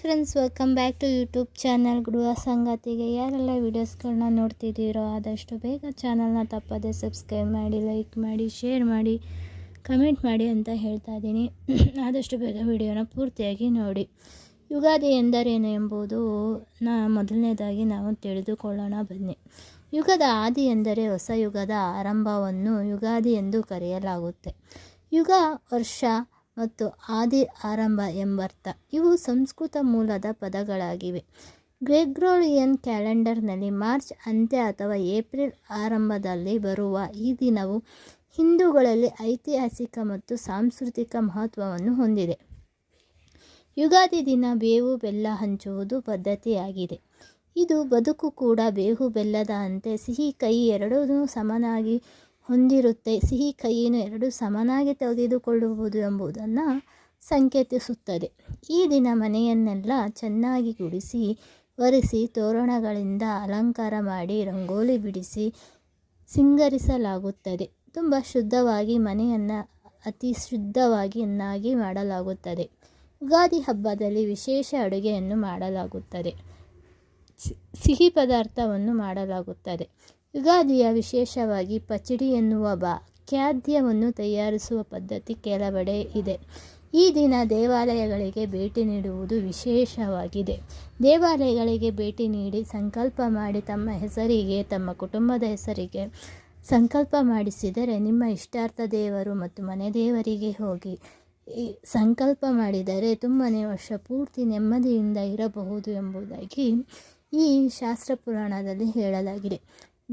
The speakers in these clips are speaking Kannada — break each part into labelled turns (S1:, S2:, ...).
S1: Friends, welcome back to YouTube channel. ಗೃಹ ಸಂಗಾತಿಗೆ ಯಾರೆಲ್ಲ ವೀಡಿಯೋಸ್ಗಳನ್ನ ನೋಡ್ತಿದ್ದೀರೋ ಆದಷ್ಟು ಬೇಗ ಚಾನಲ್ನ ತಪ್ಪದೆ ಸಬ್ಸ್ಕ್ರೈಬ್ ಮಾಡಿ, ಲೈಕ್ ಮಾಡಿ, ಶೇರ್ ಮಾಡಿ, ಕಮೆಂಟ್ ಮಾಡಿ ಅಂತ ಹೇಳ್ತಾ ಇದ್ದೀನಿ. ಆದಷ್ಟು ಬೇಗ ವಿಡಿಯೋನ ಪೂರ್ತಿಯಾಗಿ ನೋಡಿ. ಯುಗಾದಿ ಎಂದರೇನು ಎಂಬುದು ನಾ ಮೊದಲನೇದಾಗಿ ನಾವು ತಿಳಿದುಕೊಳ್ಳೋಣ. ಬನ್ನಿ. ಯುಗದ ಆದಿ ಎಂದರೆ ಹೊಸ ಯುಗದ ಆರಂಭವನ್ನು ಯುಗಾದಿ ಎಂದು ಕರೆಯಲಾಗುತ್ತೆ. ಯುಗ, ವರ್ಷ ಮತ್ತು ಆದಿ ಆರಂಭ ಎಂಬರ್ಥ. ಇವು ಸಂಸ್ಕೃತ ಮೂಲದ ಪದಗಳಾಗಿವೆ. ಗ್ರೆಗ್ರೋಲಿಯನ್ ಕ್ಯಾಲೆಂಡರ್ನಲ್ಲಿ ಮಾರ್ಚ್ ಅಂತ್ಯ ಅಥವಾ ಏಪ್ರಿಲ್ ಆರಂಭದಲ್ಲಿ ಬರುವ ಈ ದಿನವು ಹಿಂದೂಗಳಲ್ಲಿ ಐತಿಹಾಸಿಕ ಮತ್ತು ಸಾಂಸ್ಕೃತಿಕ ಮಹತ್ವವನ್ನು ಹೊಂದಿದೆ. ಯುಗಾದಿ ದಿನ ಬೇವು ಬೆಲ್ಲ ಹಂಚುವುದು ಪದ್ಧತಿಯಾಗಿದೆ. ಇದು ಬದುಕು ಕೂಡ ಬೇವು ಬೆಲ್ಲದ ಅಂತೆ, ಸಿಹಿ ಕಹಿ ಎರಡೂ ಸಮನಾಗಿ ಹೊಂದಿರುತ್ತೆ. ಸಿಹಿ ಕೈಯನ್ನು ಎರಡು ಸಮನಾಗಿ ತೆಗೆದುಕೊಳ್ಳುವುದು ಎಂಬುದನ್ನು ಸಂಕೇತಿಸುತ್ತದೆ. ಈ ದಿನ ಮನೆಯನ್ನೆಲ್ಲ ಚೆನ್ನಾಗಿ ಗುಡಿಸಿ, ಒರೆಸಿ, ತೋರಣಗಳಿಂದ ಅಲಂಕಾರ ಮಾಡಿ, ರಂಗೋಲಿ ಬಿಡಿಸಿ ಸಿಂಗರಿಸಲಾಗುತ್ತದೆ. ತುಂಬ ಶುದ್ಧವಾಗಿ ಮನೆಯನ್ನು ಅತಿ ಶುದ್ಧವಾಗಿ ಚೆನ್ನಾಗಿ ಮಾಡಲಾಗುತ್ತದೆ. ಯುಗಾದಿ ಹಬ್ಬದಲ್ಲಿ ವಿಶೇಷ ಅಡುಗೆಯನ್ನು ಮಾಡಲಾಗುತ್ತದೆ. ಸಿಹಿ ಪದಾರ್ಥವನ್ನು ಮಾಡಲಾಗುತ್ತದೆ. ಯುಗಾದಿಯ ವಿಶೇಷವಾಗಿ ಪಚಡಿ ಎನ್ನುವ ಬಾ ಖಾದ್ಯವನ್ನು ತಯಾರಿಸುವ ಪದ್ಧತಿ ಕೆಲವೆಡೆ ಇದೆ. ಈ ದಿನ ದೇವಾಲಯಗಳಿಗೆ ಭೇಟಿ ನೀಡುವುದು ವಿಶೇಷವಾಗಿದೆ. ದೇವಾಲಯಗಳಿಗೆ ಭೇಟಿ ನೀಡಿ ಸಂಕಲ್ಪ ಮಾಡಿ ತಮ್ಮ ಹೆಸರಿಗೆ, ತಮ್ಮ ಕುಟುಂಬದ ಹೆಸರಿಗೆ ಸಂಕಲ್ಪ ಮಾಡಿಸಿದರೆ ನಿಮ್ಮ ಇಷ್ಟಾರ್ಥ ದೇವರು ಮತ್ತು ಮನೆ ದೇವರಿಗೆ ಹೋಗಿ ಸಂಕಲ್ಪ ಮಾಡಿದರೆ ತುಂಬನೇ ವರ್ಷ ಪೂರ್ತಿ ನೆಮ್ಮದಿಯಿಂದ ಇರಬಹುದು ಎಂಬುದಾಗಿ ಈ ಶಾಸ್ತ್ರ ಪುರಾಣದಲ್ಲಿ ಹೇಳಲಾಗಿದೆ.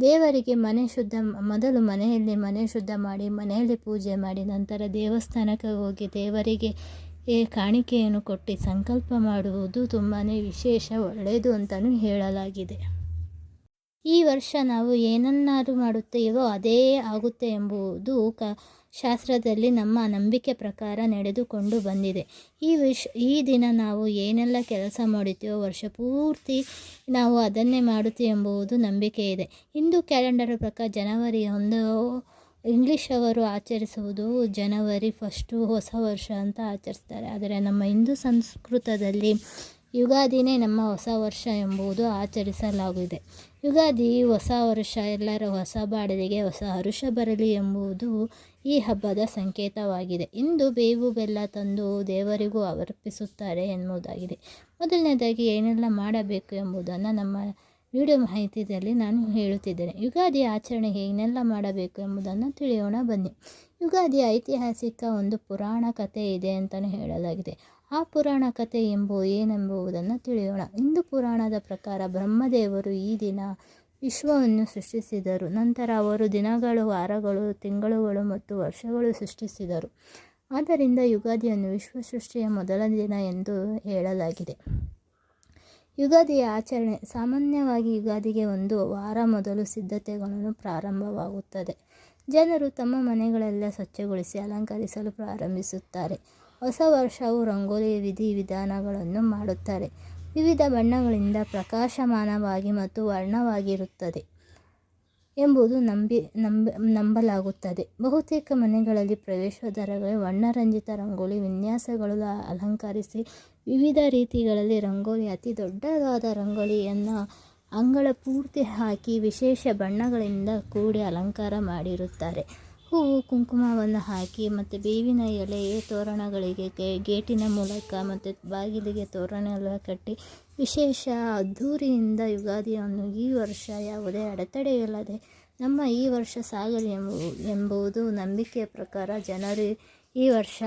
S1: ದೇವರಿಗೆ ಮನೆ ಶುದ್ಧ, ಮೊದಲು ಮನೆಯಲ್ಲಿ ಮನೆ ಶುದ್ಧ ಮಾಡಿ, ಮನೆಯಲ್ಲಿ ಪೂಜೆ ಮಾಡಿ, ನಂತರ ದೇವಸ್ಥಾನಕ್ಕೆ ಹೋಗಿ ದೇವರಿಗೆ ಕಾಣಿಕೆಯನ್ನು ಕೊಟ್ಟು ಸಂಕಲ್ಪ ಮಾಡುವುದು ತುಂಬಾ ವಿಶೇಷ, ಒಳ್ಳೆಯದು ಅಂತಲೂ ಹೇಳಲಾಗಿದೆ. ಈ ವರ್ಷ ನಾವು ಏನನ್ನಾದರೂ ಮಾಡುತ್ತೇವೋ ಅದೇ ಆಗುತ್ತೆ ಎಂಬುದು ಕ ಶಾಸ್ತ್ರದಲ್ಲಿ ನಮ್ಮ ನಂಬಿಕೆ ಪ್ರಕಾರ ನಡೆದುಕೊಂಡು ಬಂದಿದೆ. ಈ ವಿಷ ಈ ದಿನ ನಾವು ಏನೆಲ್ಲ ಕೆಲಸ ಮಾಡುತ್ತೀವೋ ವರ್ಷ ಪೂರ್ತಿ ನಾವು ಅದನ್ನೇ ಮಾಡುತ್ತೀವಿ ಎಂಬುದು ನಂಬಿಕೆ ಇದೆ. ಹಿಂದೂ ಕ್ಯಾಲೆಂಡರ್ ಪ್ರಕಾರ ಜನವರಿ ಒಂದು, ಇಂಗ್ಲೀಷ್ ಅವರು ಆಚರಿಸುವುದು ಜನವರಿ ಫಸ್ಟು ಹೊಸ ವರ್ಷ ಅಂತ ಆಚರಿಸ್ತಾರೆ. ಆದರೆ ನಮ್ಮ ಹಿಂದೂ ಸಂಸ್ಕೃತದಲ್ಲಿ ಯುಗಾದಿನೇ ನಮ್ಮ ಹೊಸ ವರ್ಷ ಎಂಬುದು ಆಚರಿಸಲಾಗಿದೆ. ಯುಗಾದಿ ಹೊಸ ವರ್ಷ, ಎಲ್ಲರ ಹೊಸ ಬಾಡಿಗೆಗೆ ಹೊಸ ಹರುಷ ಬರಲಿ ಎಂಬುದು ಈ ಹಬ್ಬದ ಸಂಕೇತವಾಗಿದೆ. ಇಂದು ಬೇವು ಬೆಲ್ಲ ತಂದು ದೇವರಿಗೂ ಅರ್ಪಿಸುತ್ತಾರೆ ಎನ್ನುವುದಾಗಿದೆ. ಮೊದಲನೇದಾಗಿ ಏನೆಲ್ಲ ಮಾಡಬೇಕು ಎಂಬುದನ್ನು ನಮ್ಮ ವಿಡಿಯೋ ಮಾಹಿತಿಯಲ್ಲಿ ನಾನು ಹೇಳುತ್ತಿದ್ದೇನೆ. ಯುಗಾದಿ ಆಚರಣೆ ಏನೆಲ್ಲ ಮಾಡಬೇಕು ಎಂಬುದನ್ನು ತಿಳಿಯೋಣ ಬನ್ನಿ. ಯುಗಾದಿ ಐತಿಹಾಸಿಕ ಒಂದು ಪುರಾಣ ಕಥೆ ಇದೆ ಅಂತಲೇ ಹೇಳಲಾಗಿದೆ. ಆ ಪುರಾಣ ಕಥೆ ಎಂಬು ಏನೆಂಬುವುದನ್ನು ತಿಳಿಯೋಣ. ಹಿಂದೂ ಪುರಾಣದ ಪ್ರಕಾರ ಬ್ರಹ್ಮದೇವರು ಈ ದಿನ ವಿಶ್ವವನ್ನು ಸೃಷ್ಟಿಸಿದರು. ನಂತರ ಅವರು ದಿನಗಳು, ವಾರಗಳು, ತಿಂಗಳುಗಳು ಮತ್ತು ವರ್ಷಗಳು ಸೃಷ್ಟಿಸಿದರು. ಆದ್ದರಿಂದ ಯುಗಾದಿಯನ್ನು ವಿಶ್ವ ಸೃಷ್ಟಿಯ ಮೊದಲ ದಿನ ಎಂದು ಹೇಳಲಾಗಿದೆ. ಯುಗಾದಿಯ ಆಚರಣೆ ಸಾಮಾನ್ಯವಾಗಿ ಯುಗಾದಿಗೆ ಒಂದು ವಾರ ಮೊದಲು ಸಿದ್ಧತೆಗಳನ್ನು ಪ್ರಾರಂಭವಾಗುತ್ತದೆ. ಜನರು ತಮ್ಮ ಮನೆಗಳೆಲ್ಲ ಸ್ವಚ್ಛಗೊಳಿಸಿ ಅಲಂಕರಿಸಲು ಪ್ರಾರಂಭಿಸುತ್ತಾರೆ. ಹೊಸ ವರ್ಷವು ರಂಗೋಲಿ ವಿಧಿ ವಿಧಾನಗಳನ್ನು ಮಾಡುತ್ತಾರೆ. ವಿವಿಧ ಬಣ್ಣಗಳಿಂದ ಪ್ರಕಾಶಮಾನವಾಗಿ ಮತ್ತು ವರ್ಣವಾಗಿರುತ್ತದೆ ಎಂಬುದು ನಂಬಿ, ನಂಬ, ನಂಬಲಾಗುತ್ತದೆ. ಬಹುತೇಕ ಮನೆಗಳಲ್ಲಿ ಪ್ರವೇಶೋದ್ವಾರಗಳಲ್ಲಿ ವರ್ಣರಂಜಿತ ರಂಗೋಲಿ ವಿನ್ಯಾಸಗಳು ಅಲಂಕರಿಸಿ ವಿವಿಧ ರೀತಿಗಳಲ್ಲಿ ರಂಗೋಲಿ ಅತಿ ದೊಡ್ಡದಾದ ರಂಗೋಲಿಯನ್ನು ಅಂಗಳ ಪೂರ್ತಿ ಹಾಕಿ ವಿಶೇಷ ಬಣ್ಣಗಳಿಂದ ಕೂಡಿ ಅಲಂಕಾರ ಮಾಡಿರುತ್ತಾರೆ. ಹೂವು ಕುಂಕುಮವನ್ನು ಹಾಕಿ ಮತ್ತು ಬೇವಿನ ಎಲೆ ತೋರಣಗಳಿಗೆ ಗೇಟಿನ ಮೂಲಕ ಮತ್ತು ಬಾಗಿಲಿಗೆ ತೋರಣ ಎಲ್ಲ ಕಟ್ಟಿ ವಿಶೇಷ ಅದ್ಧೂರಿಯಿಂದ ಯುಗಾದಿಯನ್ನು ಈ ವರ್ಷ ಯಾವುದೇ ಅಡೆತಡೆಯಿಲ್ಲದೆ ನಮ್ಮ ಈ ವರ್ಷ ಸಾಗಲಿ ಎಂಬು ಎಂಬುದು ನಂಬಿಕೆಯ ಪ್ರಕಾರ ಜನರು ಈ ವರ್ಷ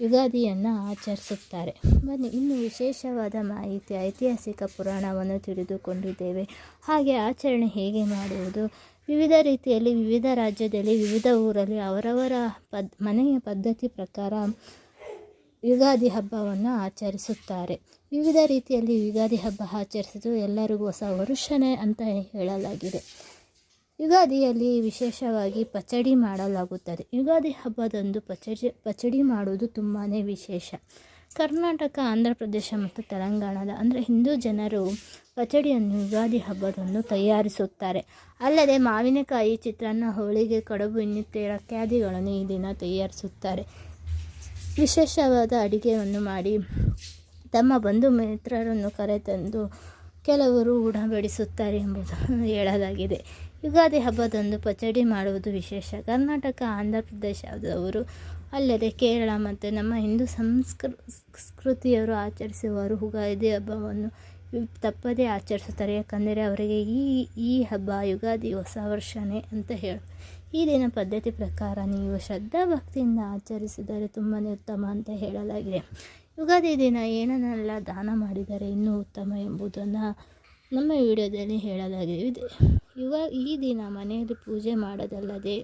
S1: ಯುಗಾದಿಯನ್ನು ಆಚರಿಸುತ್ತಾರೆ. ಬನ್ನಿ, ಇನ್ನು ವಿಶೇಷವಾದ ಮಾಹಿತಿ ಐತಿಹಾಸಿಕ ಪುರಾಣವನ್ನು ತಿಳಿದುಕೊಂಡಿದ್ದೇವೆ. ಹಾಗೆ ಆಚರಣೆ ಹೇಗೆ ಮಾಡುವುದು? ವಿವಿಧ ರೀತಿಯಲ್ಲಿ, ವಿವಿಧ ರಾಜ್ಯದಲ್ಲಿ, ವಿವಿಧ ಊರಲ್ಲಿ ಅವರವರ ಪದ್, ಮನೆಯ ಪದ್ಧತಿ ಪ್ರಕಾರ ಯುಗಾದಿ ಹಬ್ಬವನ್ನು ಆಚರಿಸುತ್ತಾರೆ. ವಿವಿಧ ರೀತಿಯಲ್ಲಿ ಯುಗಾದಿ ಹಬ್ಬ ಆಚರಿಸಿದ್ದು ಎಲ್ಲರಿಗೂ ಹೊಸ ವರುಷನೇ ಅಂತ ಹೇಳಲಾಗಿದೆ. ಯುಗಾದಿಯಲ್ಲಿ ವಿಶೇಷವಾಗಿ ಪಚಡಿ ಮಾಡಲಾಗುತ್ತದೆ. ಯುಗಾದಿ ಹಬ್ಬದಂದು ಪಚಡಿ ಪಚಡಿ ಮಾಡುವುದು ತುಂಬಾ ವಿಶೇಷ. ಕರ್ನಾಟಕ, ಆಂಧ್ರ ಪ್ರದೇಶ ಮತ್ತು ತೆಲಂಗಾಣದ, ಅಂದರೆ ಹಿಂದೂ ಜನರು ಪಚಡಿಯನ್ನು ಯುಗಾದಿ ಹಬ್ಬದಂದು ತಯಾರಿಸುತ್ತಾರೆ. ಅಲ್ಲದೆ ಮಾವಿನಕಾಯಿ ಚಿತ್ರಾನ್ನ, ಹೋಳಿಗೆ, ಕಡುಬು ಇನ್ನಿತರ ಇತ್ಯಾದಿಗಳನ್ನು ಈ ದಿನ ತಯಾರಿಸುತ್ತಾರೆ. ವಿಶೇಷವಾದ ಅಡುಗೆಯನ್ನು ಮಾಡಿ ತಮ್ಮ ಬಂಧು ಮಿತ್ರರನ್ನು ಕರೆತಂದು ಕೆಲವರು ಉಣಬಡಿಸುತ್ತಾರೆ ಎಂಬುದನ್ನು ಹೇಳಲಾಗಿದೆ. ಯುಗಾದಿ ಹಬ್ಬದಂದು ಪಚಡಿ ಮಾಡುವುದು ವಿಶೇಷ. ಕರ್ನಾಟಕ ಆಂಧ್ರ ಪ್ರದೇಶದವರು ಅಲ್ಲದೆ ಕೇರಳ ಮತ್ತು ನಮ್ಮ ಹಿಂದೂ ಸಂಸ್ಕೃ, ಸಂಸ್ಕೃತಿಯವರು ಆಚರಿಸುವರು ಯುಗಾದಿ ಹಬ್ಬವನ್ನು ತಪ್ಪದೇ ಆಚರಿಸುತ್ತಾರೆ. ಯಾಕಂದರೆ ಅವರಿಗೆ ಈ ಈ ಹಬ್ಬ ಯುಗಾದಿ ಹೊಸ ವರ್ಷನೇ ಅಂತ ಹೇಳಿ ಈ ದಿನ ಪದ್ಧತಿ ಪ್ರಕಾರ ನೀವು ಶ್ರದ್ಧಾ ಭಕ್ತಿಯಿಂದ ಆಚರಿಸಿದರೆ ತುಂಬಾ ಉತ್ತಮ ಅಂತ ಹೇಳಲಾಗಿದೆ. ಯುಗಾದಿ ದಿನ ಏನನ್ನೆಲ್ಲ ದಾನ ಮಾಡಿದರೆ ಇನ್ನೂ ಉತ್ತಮ ಎಂಬುದನ್ನು ನಮ್ಮ ವಿಡಿಯೋದಲ್ಲಿ ಹೇಳಲಾಗಿದೆ. ಇದು ಯುಗ, ಈ ದಿನ ಮನೆಯಲ್ಲಿ ಪೂಜೆ ಮಾಡೋದಲ್ಲದೆ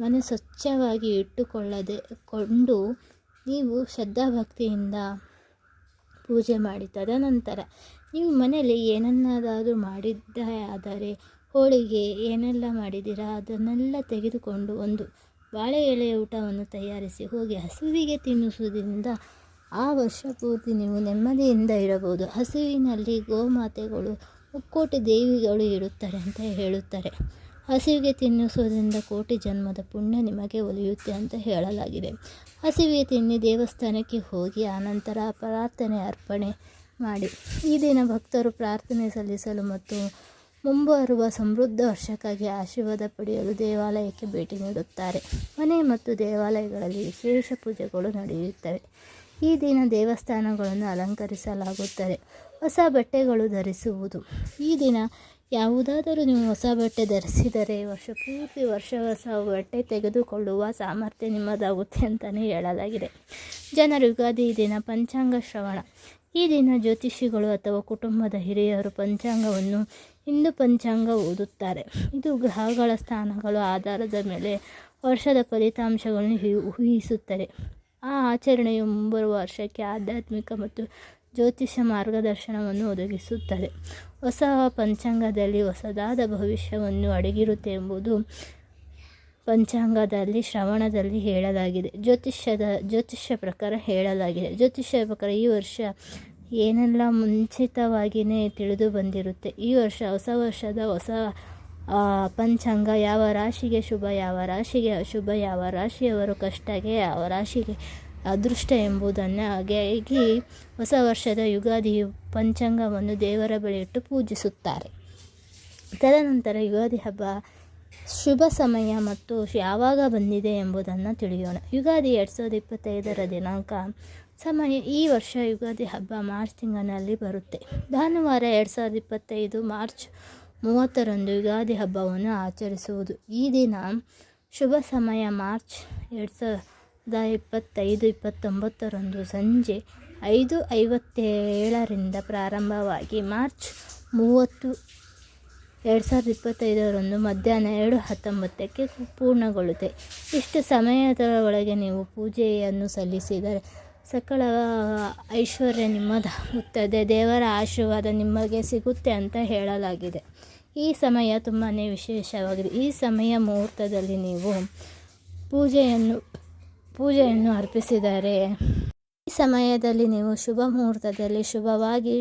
S1: ಮನೆ ಸ್ವಚ್ಛವಾಗಿ ಇಟ್ಟುಕೊಳ್ಳದೆ ಕೊಂಡು ನೀವು ಶ್ರದ್ಧಾಭಕ್ತಿಯಿಂದ ಪೂಜೆ ಮಾಡಿ ತದನಂತರ ನೀವು ಮನೆಯಲ್ಲಿ ಏನನ್ನಾದರೂ ಮಾಡಿದ್ದೇ ಆದರೆ ಹೋಳಿಗೆ ಏನೆಲ್ಲ ಮಾಡಿದ್ದೀರಾ ಅದನ್ನೆಲ್ಲ ತೆಗೆದುಕೊಂಡು ಒಂದು ಬಾಳೆ ಎಲೆಯ ಊಟವನ್ನು ತಯಾರಿಸಿ ಹೋಗಿ ಹಸುವಿಗೆ ತಿನ್ನಿಸುವುದರಿಂದ ಆ ವರ್ಷ ಪೂರ್ತಿ ನೀವು ನೆಮ್ಮದಿಯಿಂದ ಇರಬಹುದು. ಹಸುವಿನಲ್ಲಿ ಗೋಮಾತೆಗಳು, ಮುಕ್ಕೋಟಿ ದೇವಿಗಳು ಇರುತ್ತಾರೆ ಅಂತ ಹೇಳುತ್ತಾರೆ. ಹಸುವಿಗೆ ತಿನ್ನಿಸುವುದರಿಂದ ಕೋಟಿ ಜನ್ಮದ ಪುಣ್ಯ ನಿಮಗೆ ಒಲಿಯುತ್ತೆ ಅಂತ ಹೇಳಲಾಗಿದೆ. ಹಸುವಿಗೆ ತಿನ್ನಿ ದೇವಸ್ಥಾನಕ್ಕೆ ಹೋಗಿ ಆನಂತರ ಪ್ರಾರ್ಥನೆ, ಅರ್ಪಣೆ ಮಾಡಿ. ಈ ದಿನ ಭಕ್ತರು ಪ್ರಾರ್ಥನೆ ಸಲ್ಲಿಸಲು ಮತ್ತು ಮುಂಬರುವ ಸಮೃದ್ಧ ವರ್ಷಕ್ಕಾಗಿ ಆಶೀರ್ವಾದ ಪಡೆಯಲು ದೇವಾಲಯಕ್ಕೆ ಭೇಟಿ ನೀಡುತ್ತಾರೆ. ಮನೆ ಮತ್ತು ದೇವಾಲಯಗಳಲ್ಲಿ ವಿಶೇಷ ಪೂಜೆಗಳು ನಡೆಯುತ್ತವೆ. ಈ ದಿನ ದೇವಸ್ಥಾನಗಳನ್ನು ಅಲಂಕರಿಸಲಾಗುತ್ತದೆ. ಹೊಸ ಬಟ್ಟೆಗಳು ಧರಿಸುವುದು. ಈ ದಿನ ಯಾವುದಾದರೂ ನೀವು ಹೊಸ ಬಟ್ಟೆ ಧರಿಸಿದರೆ ವರ್ಷ ಪೂರ್ತಿ ವರ್ಷ ಹೊಸ ಬಟ್ಟೆ ತೆಗೆದುಕೊಳ್ಳುವ ಸಾಮರ್ಥ್ಯ ನಿಮ್ಮದಾಗುತ್ತೆ ಅಂತಲೇ ಹೇಳಲಾಗಿದೆ. ಜನರು ಯುಗಾದಿ ದಿನ ಪಂಚಾಂಗ ಶ್ರವಣ. ಈ ದಿನ ಜ್ಯೋತಿಷಿಗಳು ಅಥವಾ ಕುಟುಂಬದ ಹಿರಿಯರು ಪಂಚಾಂಗವನ್ನು, ಹಿಂದೂ ಪಂಚಾಂಗ ಓದುತ್ತಾರೆ. ಇದು ಗ್ರಹಗಳ ಸ್ಥಾನಗಳ ಆಧಾರದ ಮೇಲೆ ವರ್ಷದ ಫಲಿತಾಂಶಗಳನ್ನು ಊಹಿಸುತ್ತದೆ. ಆ ಆಚರಣೆಯು ಮುಂಬರುವ ವರ್ಷಕ್ಕೆ ಆಧ್ಯಾತ್ಮಿಕ ಮತ್ತು ಜ್ಯೋತಿಷ ಮಾರ್ಗದರ್ಶನವನ್ನು ಒದಗಿಸುತ್ತದೆ. ಹೊಸ ಪಂಚಾಂಗದಲ್ಲಿ ಹೊಸದಾದ ಭವಿಷ್ಯವನ್ನು ಅಡಗಿರುತ್ತೆ ಎಂಬುದು ಪಂಚಾಂಗದಲ್ಲಿ, ಶ್ರವಣದಲ್ಲಿ ಹೇಳಲಾಗಿದೆ. ಜ್ಯೋತಿಷ್ಯದ, ಜ್ಯೋತಿಷ್ಯ ಪ್ರಕಾರ ಹೇಳಲಾಗಿದೆ. ಜ್ಯೋತಿಷ್ಯ ಪ್ರಕಾರ ಈ ವರ್ಷ ಏನೆಲ್ಲ ಮುಂಚಿತವಾಗಿಯೇ ತಿಳಿದು ಬಂದಿರುತ್ತೆ. ಈ ವರ್ಷ ಹೊಸ ವರ್ಷದ ಹೊಸ ಪಂಚಾಂಗ ಯಾವ ರಾಶಿಗೆ ಶುಭ, ಯಾವ ರಾಶಿಗೆ ಅಶುಭ, ಯಾವ ರಾಶಿಯವರು ಕಷ್ಟಗೆ, ಯಾವ ರಾಶಿಗೆ ಅದೃಷ್ಟ ಎಂಬುದನ್ನು ಹಾಗಾಗಿ ಹೊಸ ವರ್ಷದ ಯುಗಾದಿ ಪಂಚಾಂಗವನ್ನು ದೇವರ ಬಳಿ ಪೂಜಿಸುತ್ತಾರೆ. ತದನಂತರ ಯುಗಾದಿ ಹಬ್ಬ ಶುಭ ಸಮಯ ಮತ್ತು ಯಾವಾಗ ಬಂದಿದೆ ಎಂಬುದನ್ನು ತಿಳಿಯೋಣ. ಯುಗಾದಿ ಎರಡು ಸಾವಿರದ ಇಪ್ಪತ್ತೈದರ ದಿನಾಂಕ. ಸಮಯ ಈ ವರ್ಷ ಯುಗಾದಿ ಹಬ್ಬ ಮಾರ್ಚ್ ತಿಂಗಳಿನಲ್ಲಿ ಬರುತ್ತೆ. ಭಾನುವಾರ ಎರಡು ಸಾವಿರದ ಇಪ್ಪತ್ತೈದು ಮಾರ್ಚ್ ಮೂವತ್ತರಂದು ಯುಗಾದಿ ಹಬ್ಬವನ್ನು ಆಚರಿಸುವುದು. ಈ ದಿನ ಶುಭ ಸಮಯ ಮಾರ್ಚ್ ಎರಡು ಸಾವಿರದ ಇಪ್ಪತ್ತೈದು ಇಪ್ಪತ್ತೊಂಬತ್ತರಂದು ಸಂಜೆ ಐದು ಐವತ್ತೇಳರಿಂದ ಪ್ರಾರಂಭವಾಗಿ ಮಾರ್ಚ್ ಮೂವತ್ತು ಎರಡು ಸಾವಿರದ ಇಪ್ಪತ್ತೈದರಂದು ಮಧ್ಯಾಹ್ನ ಎರಡು ಹತ್ತೊಂಬತ್ತಕ್ಕೆ ಪೂರ್ಣಗೊಳ್ಳುತ್ತೆ. ಇಷ್ಟು ಸಮಯದ ಒಳಗೆ ನೀವು ಪೂಜೆಯನ್ನು ಸಲ್ಲಿಸಿದರೆ ಸಕಲ ಐಶ್ವರ್ಯ ನಿಮ್ಮದಾಗುತ್ತದೆ ದೇವರ ಆಶೀರ್ವಾದ ನಿಮಗೆ ಸಿಗುತ್ತೆ ಅಂತ ಹೇಳಲಾಗಿದೆ. ಈ ಸಮಯ ತುಂಬಾ ವಿಶೇಷವಾಗಿದೆ. ಈ ಸಮಯ ಮುಹೂರ್ತದಲ್ಲಿ ನೀವು ಪೂಜೆಯನ್ನು ಪೂಜೆಯನ್ನು ಅರ್ಪಿಸಿದರೆ ಈ ಸಮಯದಲ್ಲಿ ನೀವು ಶುಭ ಮುಹೂರ್ತದಲ್ಲಿ ಶುಭವಾಗಿ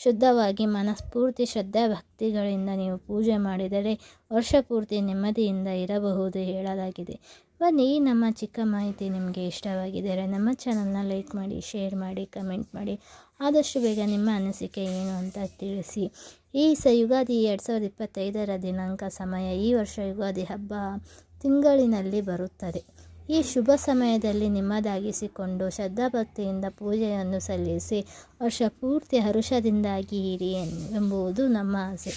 S1: ಶುದ್ಧವಾಗಿ ಮನಸ್ಫೂರ್ತಿ ಶ್ರದ್ಧಾ ಭಕ್ತಿಗಳಿಂದ ನೀವು ಪೂಜೆ ಮಾಡಿದರೆ ವರ್ಷ ಪೂರ್ತಿ ನೆಮ್ಮದಿಯಿಂದ ಇರಬಹುದು ಹೇಳಲಾಗಿದೆ. ಬನ್ನಿ, ಈ ನಮ್ಮ ಚಿಕ್ಕ ಮಾಹಿತಿ ನಿಮಗೆ ಇಷ್ಟವಾಗಿದ್ದರೆ ನಮ್ಮ ಚಾನಲ್ನ ಲೈಕ್ ಮಾಡಿ, ಶೇರ್ ಮಾಡಿ, ಕಮೆಂಟ್ ಮಾಡಿ. ಆದಷ್ಟು ಬೇಗ ನಿಮ್ಮ ಅನಿಸಿಕೆ ಏನು ಅಂತ ತಿಳಿಸಿ. ಈ ಸ ಯುಗಾದಿ ಎರಡು ಸಾವಿರದ ಇಪ್ಪತ್ತೈದರ ದಿನಾಂಕ ಸಮಯ ಈ ವರ್ಷ ಯುಗಾದಿ ಹಬ್ಬ ತಿಂಗಳಿನಲ್ಲಿ ಬರುತ್ತದೆ. ಈ ಶುಭ ಸಮಯದಲ್ಲಿ ನಿಮ್ಮದಾಗಿಸಿಕೊಂಡು ಶ್ರದ್ಧಾಭಕ್ತಿಯಿಂದ ಪೂಜೆಯನ್ನು ಸಲ್ಲಿಸಿ ವರ್ಷ ಪೂರ್ತಿ ಹರುಷದಿಂದಾಗಿ ಇರಿ ಎಂಬುದು ನಮ್ಮ ಆಸೆ.